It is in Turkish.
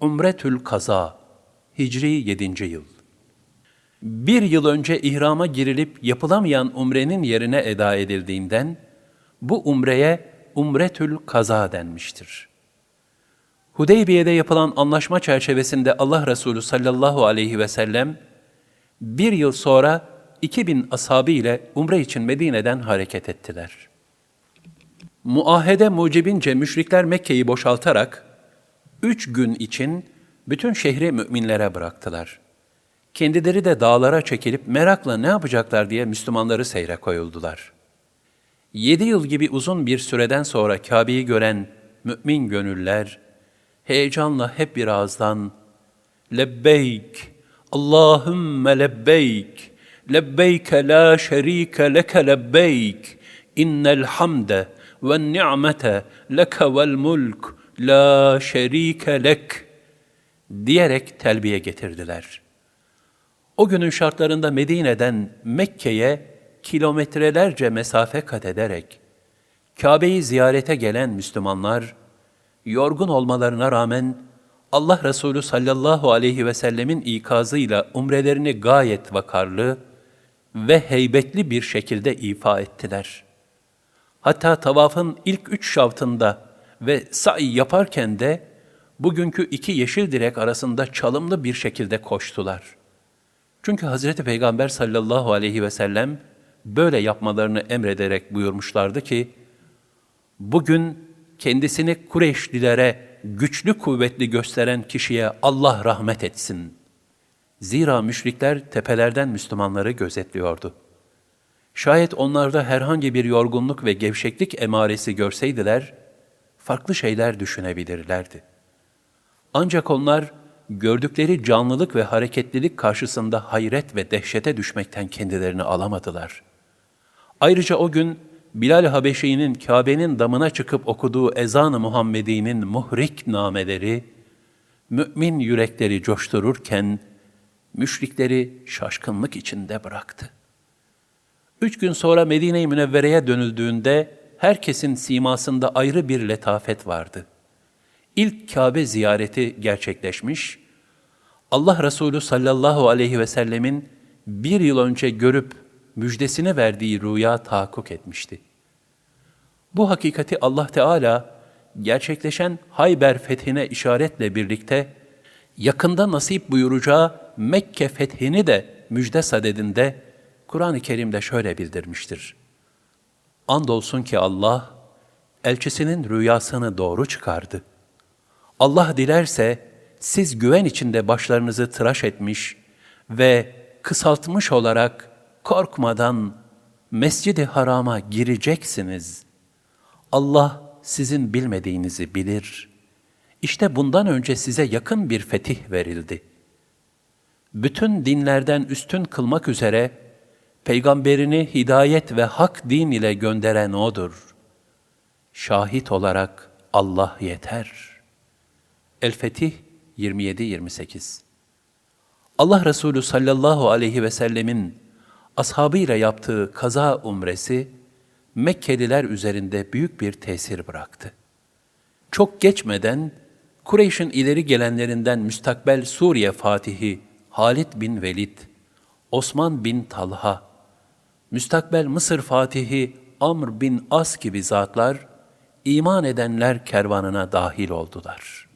Umretül Kaza Hicri 7. yıl Bir yıl önce ihrama girilip yapılamayan umrenin yerine eda edildiğinden bu umreye Umretül Kaza denmiştir. Hudeybiye'de yapılan anlaşma çerçevesinde Allah Resulü sallallahu aleyhi ve sellem bir yıl sonra 2000 ashabı ile umre için Medine'den hareket ettiler. Muahede mucibince müşrikler Mekke'yi boşaltarak üç gün için bütün şehri müminlere bıraktılar. Kendileri de dağlara çekilip merakla ne yapacaklar diye Müslümanları seyre koyuldular. Yedi yıl gibi uzun bir süreden sonra Kabe'yi gören mümin gönüller, heyecanla hep bir ağızdan Lebbeyk, Allahümme lebbeyk, lebbeyke la şerike leke lebbeyk, innel hamde ve ni'mete leke vel mulk, la şerike lek diyerek telbiye getirdiler. O günün şartlarında Medine'den Mekke'ye kilometrelerce mesafe kat ederek Kabe'yi ziyarete gelen Müslümanlar, yorgun olmalarına rağmen Allah Resulü sallallahu aleyhi ve sellemin ikazıyla umrelerini gayet vakarlı ve heybetli bir şekilde ifa ettiler. Hatta tavafın ilk üç şavtında ve sa'i yaparken de bugünkü iki yeşil direk arasında çalımlı bir şekilde koştular. Çünkü Hazreti Peygamber sallallahu aleyhi ve sellem böyle yapmalarını emrederek buyurmuşlardı ki, bugün kendisini Kureyşlilere güçlü kuvvetli gösteren kişiye Allah rahmet etsin. Zira müşrikler tepelerden Müslümanları gözetliyordu. Şayet onlarda herhangi bir yorgunluk ve gevşeklik emaresi görseydiler, farklı şeyler düşünebilirlerdi. Ancak onlar gördükleri canlılık ve hareketlilik karşısında hayret ve dehşete düşmekten kendilerini alamadılar. Ayrıca o gün Bilal Habeşi'nin Kabe'nin damına çıkıp okuduğu ezan-ı Muhammedi'nin muhrik nameleri, mümin yürekleri coştururken, müşrikleri şaşkınlık içinde bıraktı. Üç gün sonra Medine-i Münevvere'ye dönüldüğünde herkesin simasında ayrı bir letafet vardı. İlk Kabe ziyareti gerçekleşmiş, Allah Resulü sallallahu aleyhi ve sellemin bir yıl önce görüp müjdesini verdiği rüya tahakkuk etmişti. Bu hakikati Allah Teala gerçekleşen Hayber fethine işaretle birlikte yakında nasip buyuracağı Mekke fethini de müjde sadedinde Kur'an-ı Kerim'de şöyle bildirmiştir. Andolsun ki Allah elçisinin rüyasını doğru çıkardı. Allah dilerse siz güven içinde başlarınızı tıraş etmiş ve kısaltmış olarak korkmadan Mescid-i Haram'a gireceksiniz. Allah sizin bilmediğinizi bilir. İşte bundan önce size yakın bir fetih verildi. Bütün dinlerden üstün kılmak üzere peygamberini hidayet ve hak din ile gönderen O'dur. Şahit olarak Allah yeter. El-Fetih 27-28 Allah Resulü sallallahu aleyhi ve sellemin ashabıyla yaptığı kaza umresi, Mekkeliler üzerinde büyük bir tesir bıraktı. Çok geçmeden Kureyş'in ileri gelenlerinden müstakbel Suriye Fatihi Halid bin Velid, Osman bin Talha, müstakbel Mısır Fatihi Amr bin As gibi zatlar, iman edenler kervanına dahil oldular.''